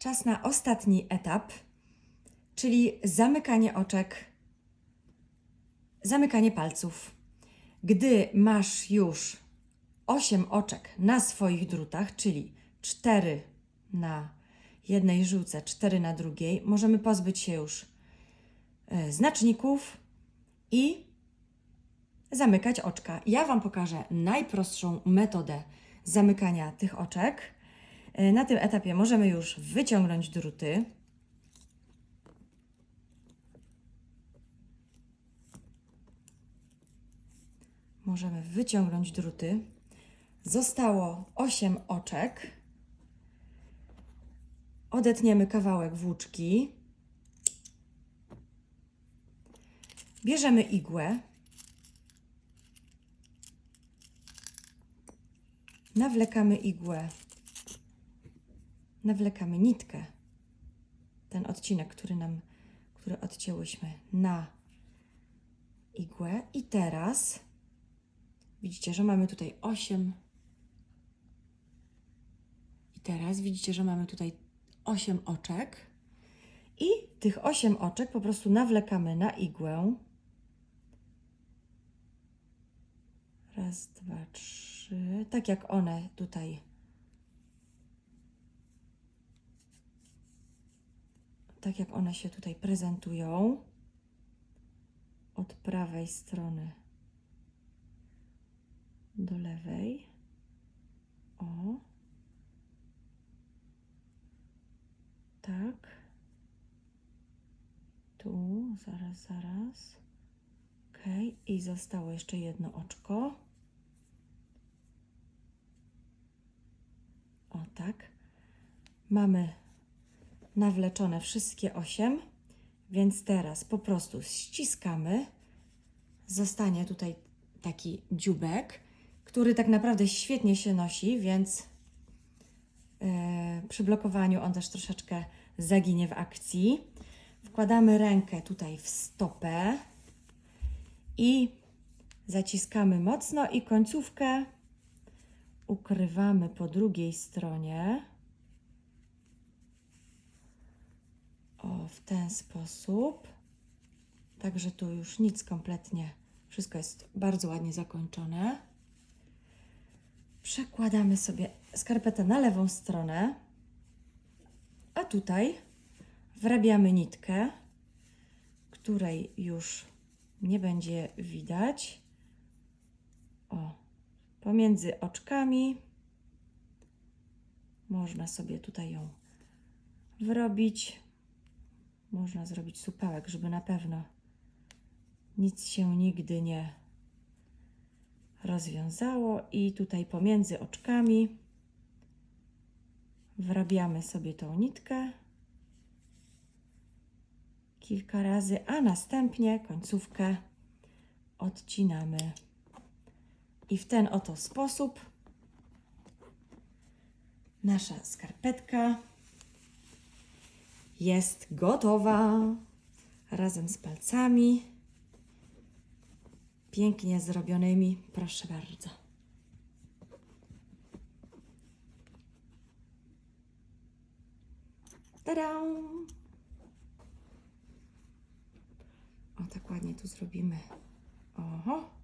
czas na ostatni etap, czyli zamykanie oczek, zamykanie palców. Gdy masz już 8 oczek na swoich drutach, czyli 4 na jednej żyłce, 4 na drugiej, możemy pozbyć się już e, znaczników i zamykać oczka. Ja Wam pokażę najprostszą metodę zamykania tych oczek. E, Na tym etapie możemy już wyciągnąć druty. Możemy wyciągnąć druty. Zostało 8 oczek. Odetniemy kawałek włóczki. Bierzemy igłę. Nawlekamy igłę. Nawlekamy nitkę. Ten odcinek, który nam, który odcięłyśmy na igłę. I teraz widzicie, że mamy tutaj 8. I teraz widzicie, że mamy tutaj 8 oczek. I tych 8 oczek po prostu nawlekamy na igłę. Raz, dwa, trzy. Tak jak one tutaj. Tak jak one się tutaj prezentują. Od prawej strony do lewej. O. Tak. Tu, zaraz, zaraz. Ok, i zostało jeszcze jedno oczko. O tak. Mamy nawleczone wszystkie osiem, więc teraz po prostu ściskamy. Zostanie tutaj taki dziubek, który tak naprawdę świetnie się nosi, więc yy, przy blokowaniu on też troszeczkę zaginie w akcji. Wkładamy rękę tutaj w stopę i zaciskamy mocno i końcówkę ukrywamy po drugiej stronie. O, w ten sposób. Także tu już nic kompletnie, wszystko jest bardzo ładnie zakończone. Przekładamy sobie skarpetę na lewą stronę, a tutaj wrabiamy nitkę, której już nie będzie widać. O, pomiędzy oczkami można sobie tutaj ją wrobić. Można zrobić supełek, żeby na pewno nic się nigdy nie rozwiązało. I tutaj pomiędzy oczkami wrabiamy sobie tą nitkę kilka razy, a następnie końcówkę odcinamy. I w ten oto sposób nasza skarpetka jest gotowa razem z palcami pięknie zrobionymi. Proszę bardzo. Tada! O, tak ładnie tu zrobimy. Oho.